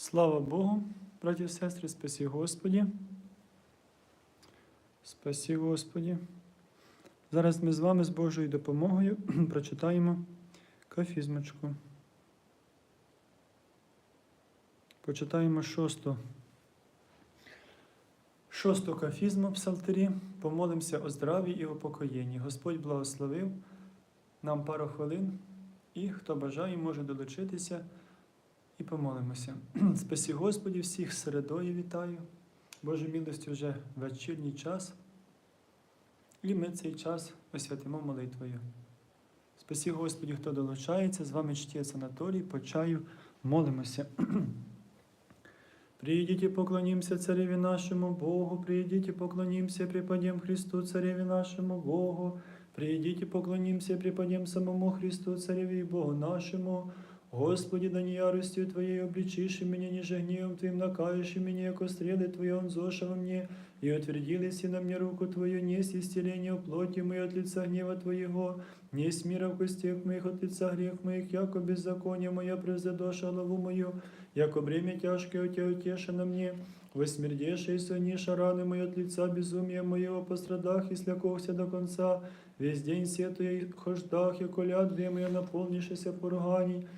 Слава Богу, браті і сестри, спасі Господі. Спасі Господі. Зараз ми з вами з Божою допомогою прочитаємо кафізмочку. Почитаємо шосту. Шосту кафізму псалтирі. Помолимося о здраві і упокоєнні. Господь благословив нам пару хвилин, і хто бажає, може долучитися і помолимося. Спасі Господі, всіх середою вітаю. Боже милості вже вечірній час. І ми цей час освятимо молитвою. Спасі Господі, хто долучається, з вами чтець Анатолій, по чаю молимося. Придите, поклонимся Цареві нашему Богу, придите, поклонимся, преподем Христу, Цареві нашему Богу, придите, поклонимся, преподем самому Христу, Цареві і Богу нашему, Господи, да не яростью Твоей обличишь меня, ниже гневом Твоим накаешь меня, яко стрелы Твои он зоша во мне, и утвердились на мне руку Твою, несть исцеление в плоти моей от лица гнева Твоего, несть мира в костях моих от лица грех моих, яко беззаконие моя превзадоша главу мою, яко бремя тяжкое у Тебя утешено мне, Восмердеши и сониша раны мои от лица безумия моего, пострадах и слякохся до конца, весь день сетуя и хождах, яко ляд две моя наполнившися поруганий,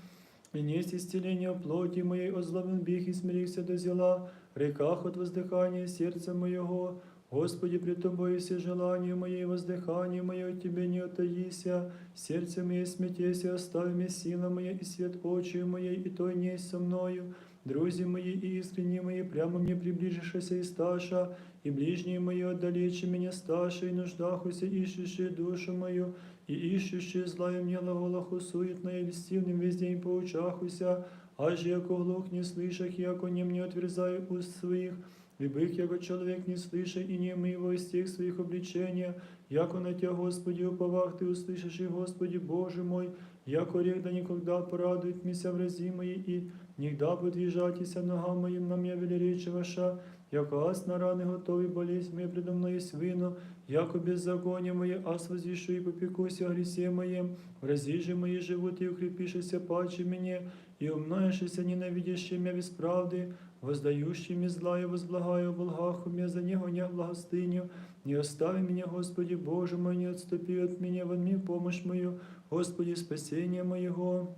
и несть исцеление плоти моей, озлобен бег и смирился до зела, реках от воздыхания сердца моего. Господи, пред Тобой все желания мои, воздыхание мое от Тебе не отаися, сердце мое смятеся, остави мне сила моя и свет очи моей, и то несть со мною. Друзі мої і искренні мої, прямо мне приближишься и сташа, и ближние мои отдалече меня сташа, и нуждахуся, ищущие душу мою, и ищущие злая мне глаголаху суетно и льстивным весь день поучахуся, аж яко глух не слышах, яко не мне отверзаю уст своих, Любых, яко человек не слыша и не его из тех своих обличения, яко на Тебя, Господи, уповах Ты услышишь, и Господи, Боже мой, яко рех да никогда порадует мися врази мои, и нигда подвижатися ногам моим на меня велеречи ваша, яко ас на раны готові болезнь моя предо мною свино, яко беззаконие мое, ас возвещу и попекуся о гресе моем, врази же мои живут и укрепишися паче мне, и умноешься ненавидящие меня без правды, воздающими зла и возблагаю Болгаху мне за него не благостыню, не остави меня, Господи Боже мой, не отступи от меня, вон мне помощь мою, Господи, спасение моего.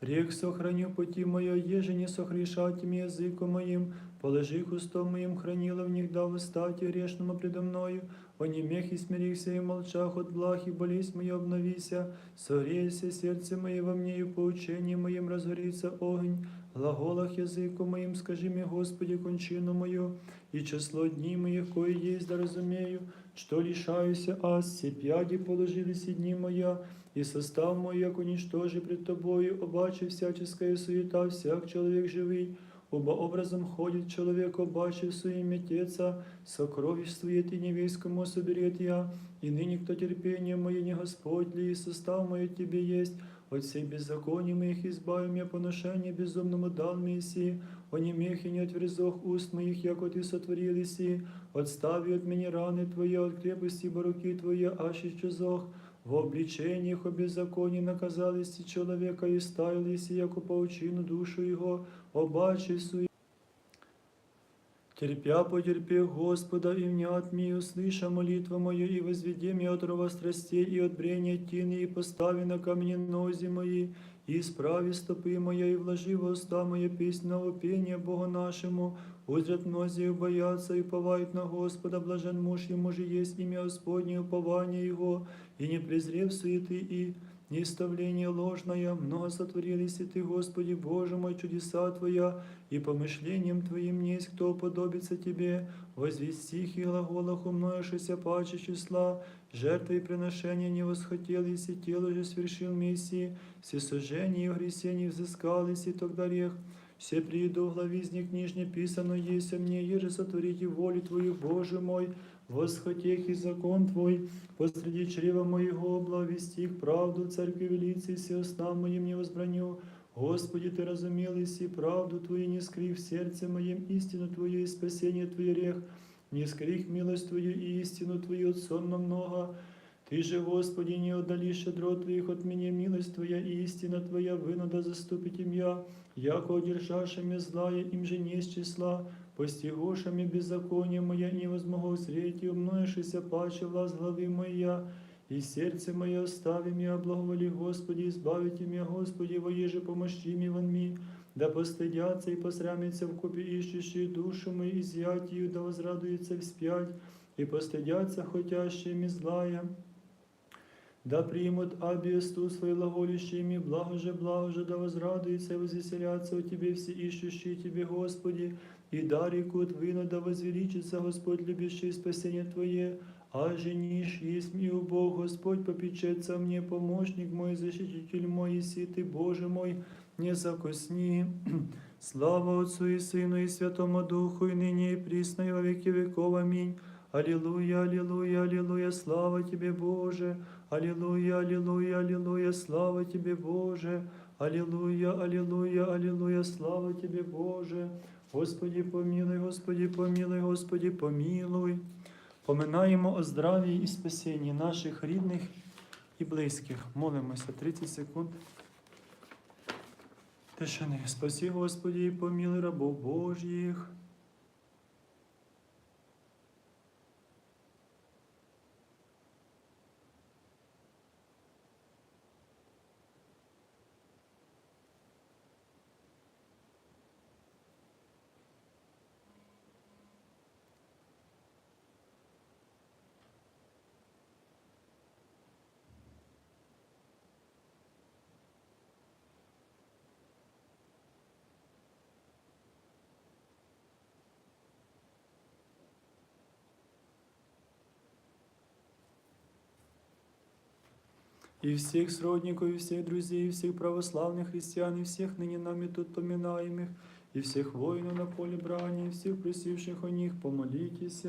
Рек сохраню пути мое, еже не сохрешать им языком моим, положи кустом моим, хранила в них да восстати грешному предо мною, о немех и смирихся и молчах от благ и болезнь мою обновися, согрейся сердце мое во мне и поучении моим разгорится огонь, глаголах языку моим скажи мне, Господи, кончину мою, и число дней моих, кое есть, да разумею, что лишаюся аз, все пяди положились и дни моя, и состав мой, як уничтожи пред Тобою, обаче всяческая суета, всяк человек живый, Оба образом ходит человек, обаче своим метеца, сокровищствует и невейскому соберет я, и ныне кто терпение мое не Господь ли, и состав мой от Тебе есть, от всей беззаконий моих избави меня поношение безумному дал Мессии, о немехе не отверзох уст моих, яко Ты сотворил иси, отстави от меня раны Твои, от крепости руки Твои, аж исчезох, в обличениях о беззаконии наказались и человека и ставились, яко поучину душу его, обаче суе. Терпя потерпи Господа, и внят мне, услыша молитву мою, и возведи мне от рова страстей и от брения тины, и постави на камне нози мои, и исправи стопы моя, и вложи в уста моя песнь на пение Богу нашему, узрят мнози боятся и повают на Господа, блажен муж ему же есть имя Господне, упование его, и не презрев суеты и неставление ложное, много сотворились и Ты, Господи, Боже мой, чудеса Твоя, и помышлением Твоим есть кто уподобится Тебе, возвестих и глаголах умноешься паче числа, жертвы и приношения не восхотелись, и тело же свершил Мессии, все сожжения и гресе не взыскались, и тогда рех, все прииду в них книжне писано о мне, еже сотворите волю Твою, Боже мой, восхотех и закон Твой, посреди чрева моего благовестих правду церкви велицы, все устам моим не возбраню. Господи, Ты разумел и правду Твою не скрив сердце моем истину Твою и спасение Твое рех, не скрих милость Твою и истину Твою от много. Ты же, Господи, не отдали щедро Твоих от меня милость Твоя и истина Твоя вынода заступить им я, яко одержавшими злая им же не с числа, постигошами беззаконие моя не возмогу среть, и умноешься паче власть главы моя, и сердце мое остави меня, благоволи Господи, избавите меня, Господи, воеже помощи мне вон ми, да постыдятся и посрамятся в купе ищущие душу мою, изъятию, да возрадуются вспять, и постыдятся хотящими злая. Да примут обесту свои глаголющими, благо же, благо же, да возрадуются и возвеселятся у Тебе все ищущие Тебе, Господи, и да рекут вина, да возвеличится Господь, любящий спасение Твое, а женишь есть мне, Бог, Господь, попечется мне, помощник мой, защититель мой, и Ты, Боже мой, не закусни. Слава Отцу и Сыну и Святому Духу, и ныне и присно, и во веки веков. Аминь. Аллилуйя, аллилуйя, аллилуйя, слава Тебе, Боже. Аллилуйя, аллилуйя, аллилуйя, слава Тебе, Боже. Аллилуйя, аллилуйя, аллилуйя, слава Тебе, Боже. Господи, помилуй, Господи, помилуй, Господи, помилуй. Поминаємо о здраві і спасінні наших рідних і близьких. Молимося 30 секунд. Тишини. Спаси, Господи, і помилуй рабов Божих. И всех сродников, и всех друзей, и всех православных христиан, и всех ныне нами тут поминаемых, и всех воинов на поле брани, и всех просивших о них, помолитесь.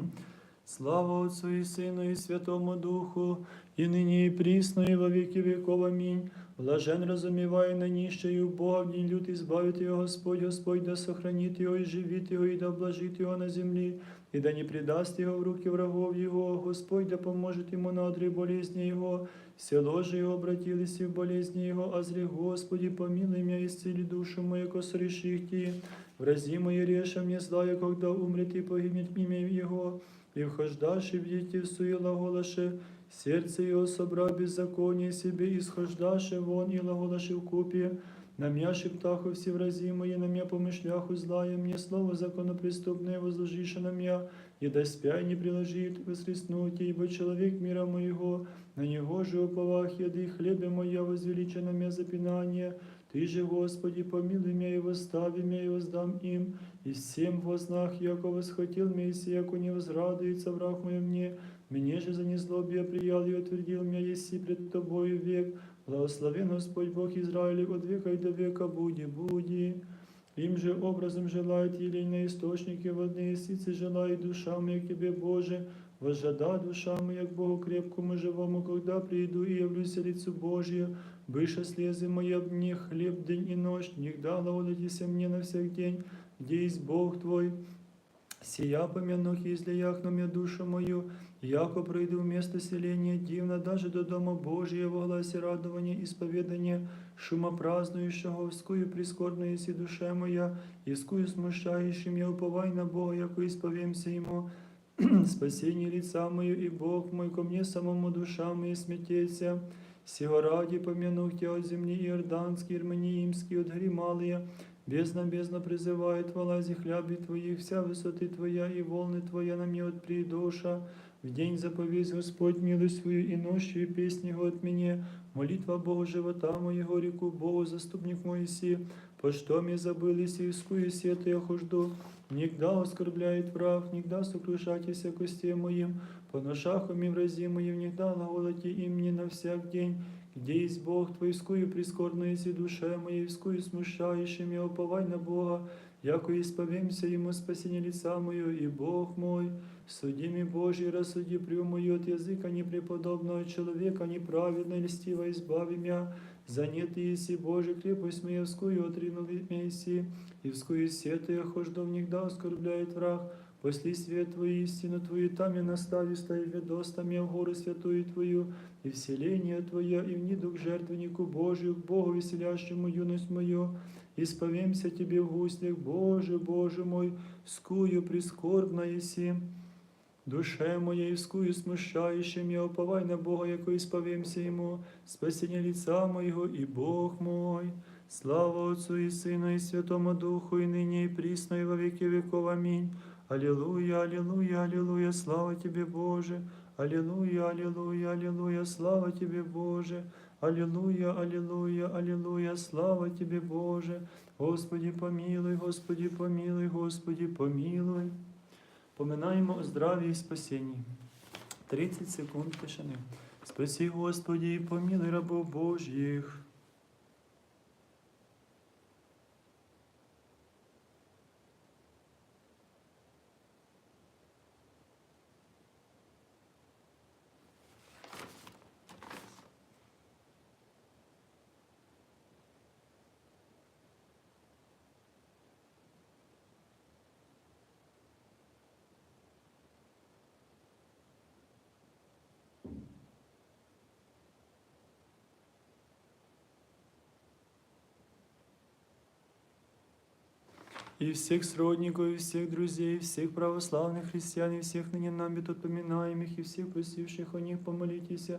Слава Отцу и Сыну и Святому Духу, и ныне и присно, и во веки веков. Аминь. Блажен разумевая на нищую Бога, в день лют избавит его Господь, Господь да сохранит его и живит его, и да блажит его на земле, да не предаст его в руки врагов его, Господь да поможет ему на одре болезни его, Село же его обратились в болезни его, а зри, Господи, помилуй меня, исцели душу мою, ко среших ти. Врази мои реша мне злая, когда умрет и погибнет имя его, и вхождаши в дети в суе глаголаше, сердце его собра беззаконие себе, исхождаши вон и глаголаши в купе, на меня шептаху все врази мои, на меня помышляху злая, мне слово законопреступное возложише на меня, и да спя не приложит воскреснуть, ибо человек мира моего, на него же уповах еды, хлебе моя возвеличено меня запинание, Ты же, Господи, помилуй меня и восстави меня и воздам им, и всем вознах, яко восхотел меня, и яко не возрадуется враг мой мне, мне же за незлобие приял и утвердил меня, еси пред Тобою век, благословен Господь Бог Израиля от века и до века буди, буди. Им же образом желает елейные источники водные, сицы желает душа моя к Тебе, Боже, возжада душа моя к Богу крепкому живому, когда приду и явлюсь лицу Божие, Выше слезы мои об них, хлеб день и ночь, нигда лаудитеся мне на всех день, где есть Бог Твой. Сия помянух и излиях на мне душу мою, яко пройду место селения дивно, даже до дома Божия во гласе радования, исповедания, шума празднующего, вскую прискорбно еси душа моя, искую смущающим я уповай на Бога, яко исповемся Ему, спасение лица мое, и Бог мой ко мне самому душа моя смятеться. Сего ради помянух тебя от земли Иорданский, Ирманиимский, от гори малые, бездна бездна призывает во лазе хляби твоих, вся высоты твоя и волны твоя на мне от придоша. в день заповесть Господь милость свою и ночью, и песни его от меня, молитва Богу живота моего, реку Богу, заступник мой си, по что мне забылись и искую сеты я хожду, Нигда оскорбляет враг, нигда сокрушайтеся косте моим, по ношах умим рази моим, нигда глаголоти им не на всяк день, где есть Бог твой, скую прискорбно еси душе моей, скую смущающим я уповай на Бога, яко исповемся ему спасение лица мое, и Бог мой, суди ми Божий, рассуди прю мою от языка непреподобного человека, неправедно и льстиво избави меня, Занятый еси, Боже, крепость моя, вскую отринули месси, и вскую сеты, хож до да оскорбляет враг. Посли свет Твою, истину Твою, там я настави, стоит ведостам я в гору святую Твою, и вселение Твое, и в ниду к жертвеннику Божию, к Богу веселящему юность мою, исповемся Тебе в гуслях, Боже, Боже мой, скую прискорбно еси. Душе моей вскую смущающим, я уповай на Бога, яко исповемся Ему, спасение лица моего и Бог мой. Слава Отцу и Сыну и Святому Духу, и ныне и присно, и во веки веков. Аминь. Аллилуйя, аллилуйя, аллилуйя, слава Тебе, Боже. Аллилуйя, аллилуйя, аллилуйя, слава Тебе, Боже. Аллилуйя, аллилуйя, аллилуйя, слава Тебе, Боже. Господи, помилуй, Господи, помилуй, Господи, помилуй. Поминаємо о здраві і спасінні. 30 секунд тишини. Спаси, Господі, і помилуй рабов Божих. И всех сродников, и всех друзей, и всех православных христиан, и всех ныне нами тут поминаемых, и всех просивших о них помолитесь,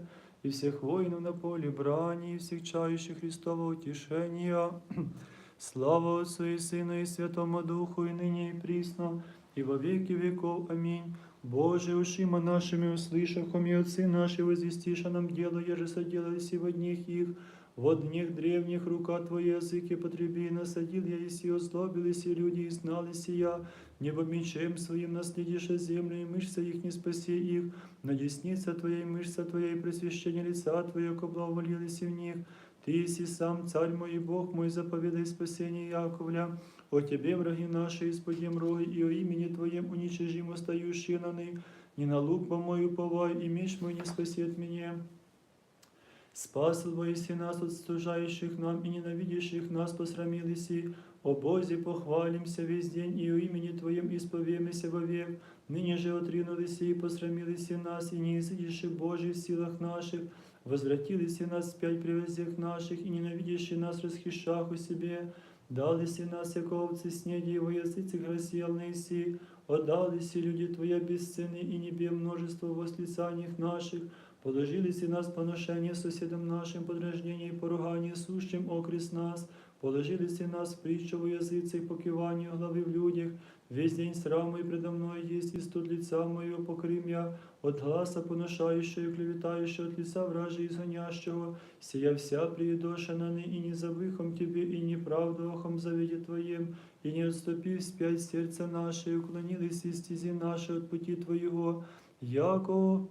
и всех воинов на поле брани, и всех чающих Христова утешения. Слава Отцу и Сыну и Святому Духу, и ныне и присно, и во веки веков. Аминь. Боже, ушима нашими услышахом, и отцы наши возвестиша нам дело, еже соделались и в одних их, в одних древних рука Твои языки потреби, насадил я, и си озлобились, и люди, и знали сия, небо мечем своим наследишь землю, и мышца их не спаси их, на деснице Твоей мышца Твоей, просвящение лица Твоего, благоволились и в них. Ты еси сам, царь мой и Бог мой, заповедай спасение Яковля. О Тебе, враги наши, исподем роги, и о имени Твоем уничижим остающие на них. Не на лук мой уповай, и меч мой не спасет меня. Спас Твоиси нас от стужающих нам и ненавидящих нас посрамились, о Бозе похвалимся весь день, и о имени Твоем исповемся вовек. Ныне же отринулись и посрамились нас, и не изыдишь Божий в силах наших, возвратились нас спять при возях наших, и ненавидящие нас расхищах у себе. Дались нас, як овцы, снеди его языцах рассеянные си, отдались люди Твоя бесценные и небе множество восклицаний наших, Положились и нас поношение соседям нашим, подражнение и поругание сущим окрест нас, положились и нас в притчу во языце и покиванию главы в людях, весь день срам мой предо мной есть, и студ лица моего покрым я, от гласа поношающего и клеветающего, от лица вражи изгонящего, сия вся приедошена и не забыхом Тебе, и неправду охом завете Твоем, и не отступив спять сердце наше, и уклонились из стези наши от пути Твоего, яко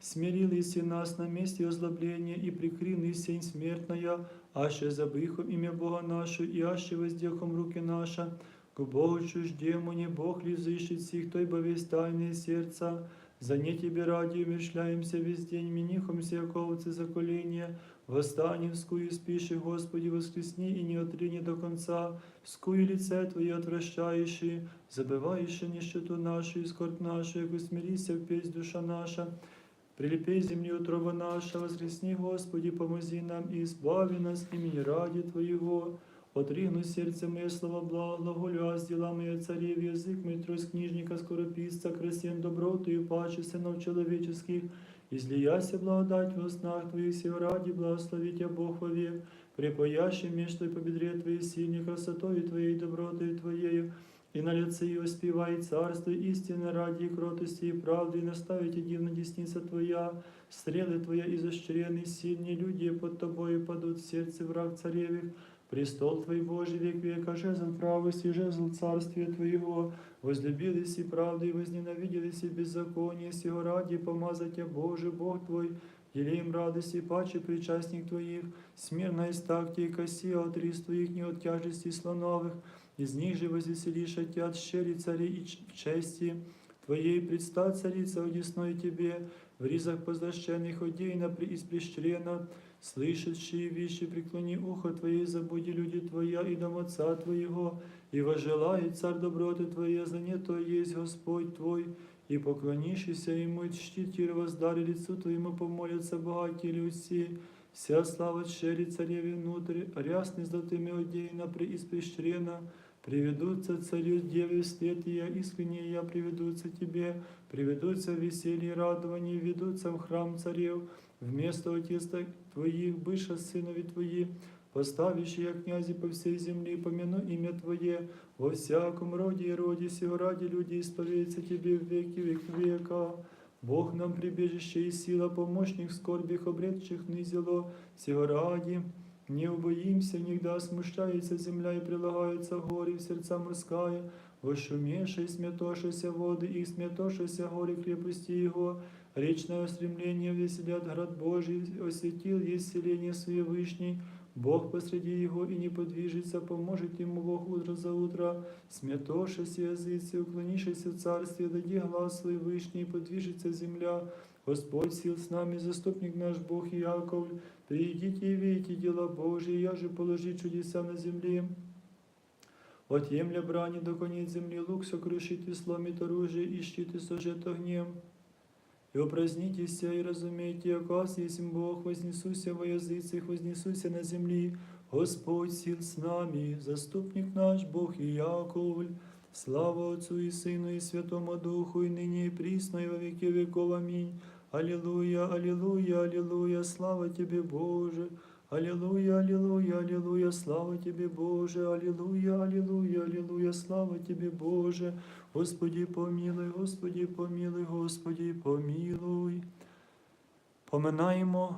смирились и нас на месте озлобления, и прикрыли сень смертная, аще забыхом имя Бога нашу, и аще воздехом руки наша, к Богу чуждему, не Бог ли взыщет сих, той бы весь тайные сердца, за не тебе ради умершляемся весь день, минихом всяковцы заколения, восстанем скую спиши, Господи, воскресни и не отрини до конца, скую лице Твое отвращающие, забывающие нищету нашу и скорбь нашу, як усмирися в песнь душа наша, Прилепи земли утрова наша, воскресни, Господи, помози нам и избави нас имени ради Твоего. Отригну сердце мое слова благо, аз дела моя царев, язык мой трость книжника, скорописца, красен добротою, паче сынов человеческих, излияся благодать в устнах Твоих, сего ради благослови Тебя Бог вовек, припоящий меж Твой по бедре Твоей сильной красотой Твоей, добротой Твоею, и на лице ее спевай царство истины ради и кротости и правды, и наставите дивно десница Твоя, стрелы Твоя изощренные, сильные люди под Тобою падут в сердце враг царевых, престол Твой Божий век века, жезл правости, жезл царствия Твоего, возлюбились и правды, и возненавиделись и беззаконие, сего ради помазать Тебя, Боже, Бог Твой, Елеем радости, паче причастник Твоих, смирно из такти и коси, от рис Твоих не от тяжести слоновых, из них же возвеселишь отят щери цари и ч- чести Твоей предстать царица одесной Тебе, в ризах позащенных одейна при испрещрена, слышащие вещи, преклони ухо Твое, забуди люди Твоя и дом Отца Твоего, и возжелает Царь доброты Твоей, за не то есть Господь Твой, и поклонишься Ему, и чтит и воздари лицу Твоему, помолятся богатые люди, вся слава чери цареве внутрь, рясны золотыми одеяна преиспещрена, приведутся царю девы вслед я, искренне я приведутся тебе, приведутся в веселье и радование, ведутся в храм царев, вместо отец твоих, быша сынови твои, поставившие князи по всей земле, помяну имя Твое, во всяком роде и роде сего ради люди исповедятся Тебе в веки век века. Бог нам прибежище и сила, помощник в скорбях обретших низело, сего ради. Не убоимся, нигда смущается земля и прилагаются горы в сердца морская, вошумевшие, сметошися воды и сметошися горы крепости его, речное устремление веселят град Божий, осветил есть селение свое вышней, Бог посреди его и не подвижется, поможет ему Бог утро за утро, сметошися языцы, уклонившись в царстве, дади глаз свой вышний, подвижется земля, Господь сил с нами, заступник наш Бог Иаков, придите и видите дела Божьи, я же положи чудеса на земле. От Отъемля брани до конец земли, лук сокрушит и сломит оружие, и щит и огнем. И упразднитесь и разумейте, оказ есть Бог, вознесуся во языцах, вознесуся на земли, Господь сил с нами, заступник наш Бог и Яковль. Слава Отцу и Сыну и Святому Духу, и ныне и присно, и во веки веков. Аминь. Аллилуйя, аллилуйя, аллилуйя, слава Тебе, Боже. Аллилуйя, аллилуйя, аллилуйя, слава Тебе, Боже. Аллилуйя, аллилуйя, аллилуйя, слава Тебе, Боже. Господи, помилуй, Господи, помилуй, Господи, помилуй. Поминаємо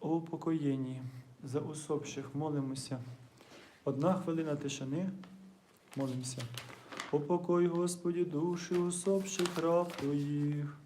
о упокоєнні за усопших, молимося. Одна хвилина тишини, молимося. Упокой, Господи, душі усопших раб Твоїх.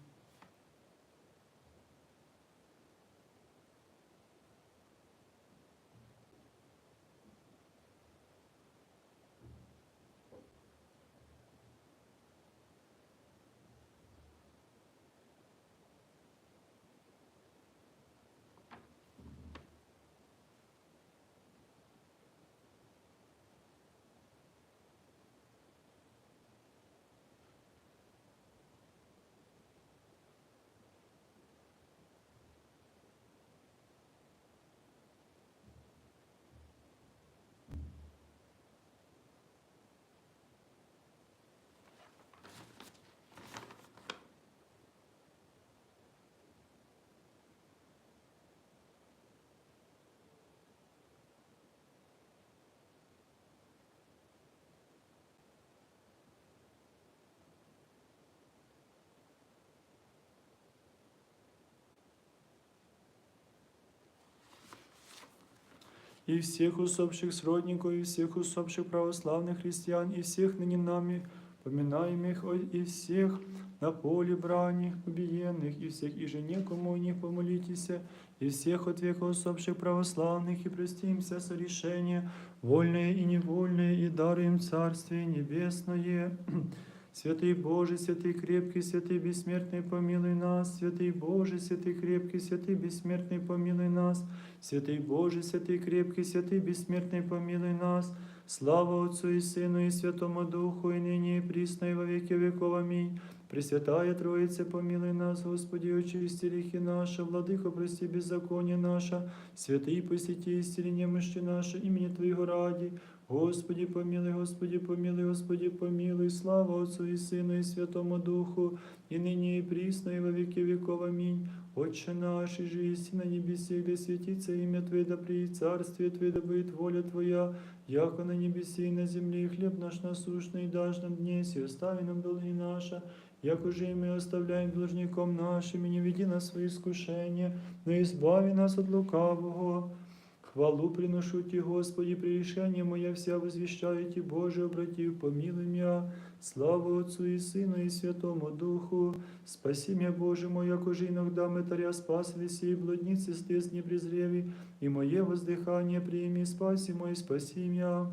и всех усопших сродников, и всех усопших православных христиан, и всех ныне нами поминаемых, о- и всех на поле брани убиенных, и всех и жене, кому у них помолитесь, и всех от века усопших православных, и простимся сорешения, вольное и невольное, и даруем Царствие Небесное. Святый Боже, святый крепкий, святый бессмертный, помилуй нас. Святый Боже, святый крепкий, святый бессмертный, помилуй нас. Святый Боже, святый крепкий, святый бессмертный, помилуй нас. Слава Отцу и Сыну и Святому Духу, и ныне и присно, и во веки веков. Аминь. Пресвятая Троица, помилуй нас, Господи, очисти грехи наши, Владыко, прости беззаконие наше, святый посети исцели немощи наши, имени Твоего ради. Господи, помилуй, Господи, помилуй, Господи, помилуй, слава Отцу и Сыну и Святому Духу, и ныне и присно, и во веки веков. Аминь. Отче наш, и же есть на небесе, да светится имя Твое, да приедет царствие Твое, да будет воля Твоя, яко на небесе и на земле, и хлеб наш насущный дашь нам днесь, и остави нам долги наши, як уже и мы оставляем должником нашим, и не веди нас в свои искушения, но избави нас от лукавого. Хвалу приношу Ти, Господи, прегрешение моя вся возвещаю Ти, Боже, обратив, помилуй меня. Слава Отцу и Сыну и Святому Духу. Спаси меня, Боже мой, яко же иногда мытаря спас веси, блудницы стез не презреви, и мое воздыхание прими, спаси мой, спаси меня.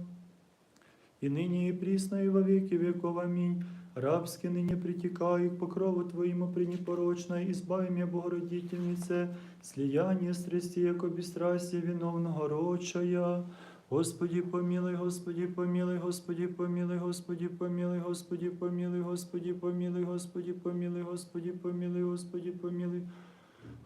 И ныне и присно, и во веки веков. Аминь. рабски ныне притекаю к покрову Твоему пренепорочной, избави меня, Богородительнице, слияние страсти, яко бесстрастие виновного рочая. Господи помилуй, Господи помилуй, Господи помилуй, Господи помилуй, Господи помилуй, Господи помилуй, Господи помилуй, Господи помилуй, Господи помилуй.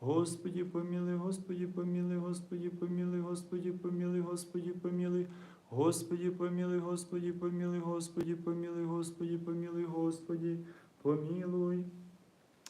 Господи, помилуй, Господи, помилуй, Господи, помилуй, Господи, помилуй, Господи, помилуй. Господи, помилуй, Господи, помилуй, Господи, помилуй, Господи, помилуй, Господи, помилуй.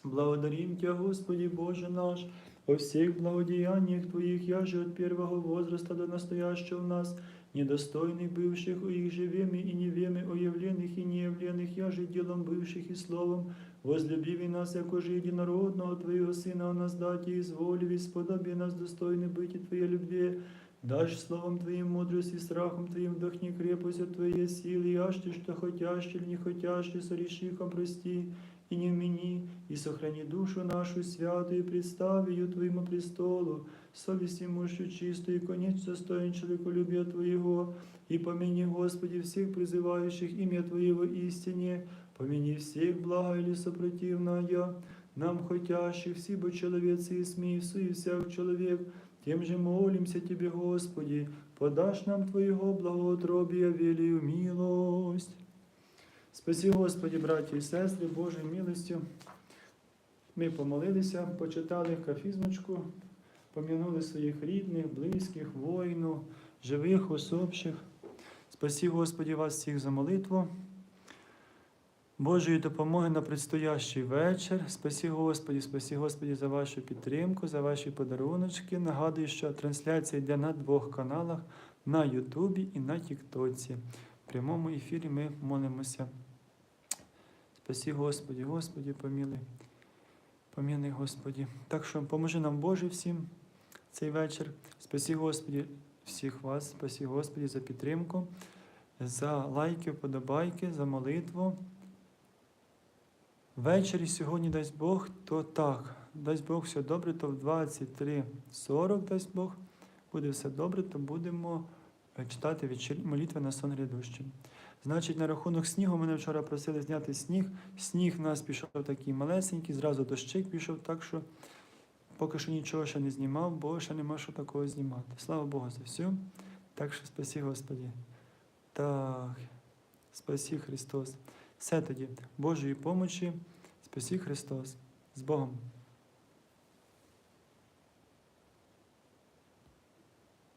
Благодарим Тебя, Господи, Боже наш, о всех благодеяниях Твоих, я же от первого возраста до настоящего в нас недостойных бывших у их живеми и невеми, уявленных и неявленных, я же делом бывших и словом, возлюбиви нас, яко же единородного Твоего Сына, о нас дать и изволив, и сподоби нас достойны быть и Твоей любви, Дашь словом Твоим мудрость и страхом Твоим вдохни крепость от Твоей силы, и ашти, что хотящий или не хотящий, сорешихом прости, и не вмени, и сохрани душу нашу святую, представь ее Твоему престолу, совесть и мощью чистую, и конец достоин человеколюбия Твоего, и помяни, Господи, всех призывающих имя Твоего истине, помяни всех благо или сопротивная, нам хотящих, сибо человецы и смей, и всяк человек, тем же молимся Тебе, Господи, подашь нам Твоего благоутробия, велию милость. Спаси, Господи, браті і сестри, Божою милостю. Ми помолилися, почитали кафізмочку, пом'янули своїх рідних, близьких, воїнів, живих, усопших. Спасі, Господі, вас всіх за молитву. Божої допомоги на предстоящий вечір. Спасі Господі, спасі Господі за вашу підтримку, за ваші подаруночки. Нагадую, що трансляція йде на двох каналах на Ютубі і на Тіктоці. В прямому ефірі ми молимося. Спасі Господі, Господі, помілуй. Помілуй, Господі. Так що поможи нам Боже всім цей вечір. Спасі Господі всіх вас, спасі Господі за підтримку, за лайки, вподобайки, за молитву. Ввечері сьогодні дасть Бог, то так. Дасть Бог все добре, то в 23.40 дасть Бог. Буде все добре, то будемо е, читати вечір... молитви на сон грядущий. Значить, на рахунок снігу мене вчора просили зняти сніг. Сніг в нас пішов такий малесенький, зразу дощик пішов, так що поки що нічого ще не знімав, бо ще нема що такого знімати. Слава Богу за все. Так що спасі Господі. Так, спасі Христос. Все тоді, Божої помочі, спасі Христос. З Богом.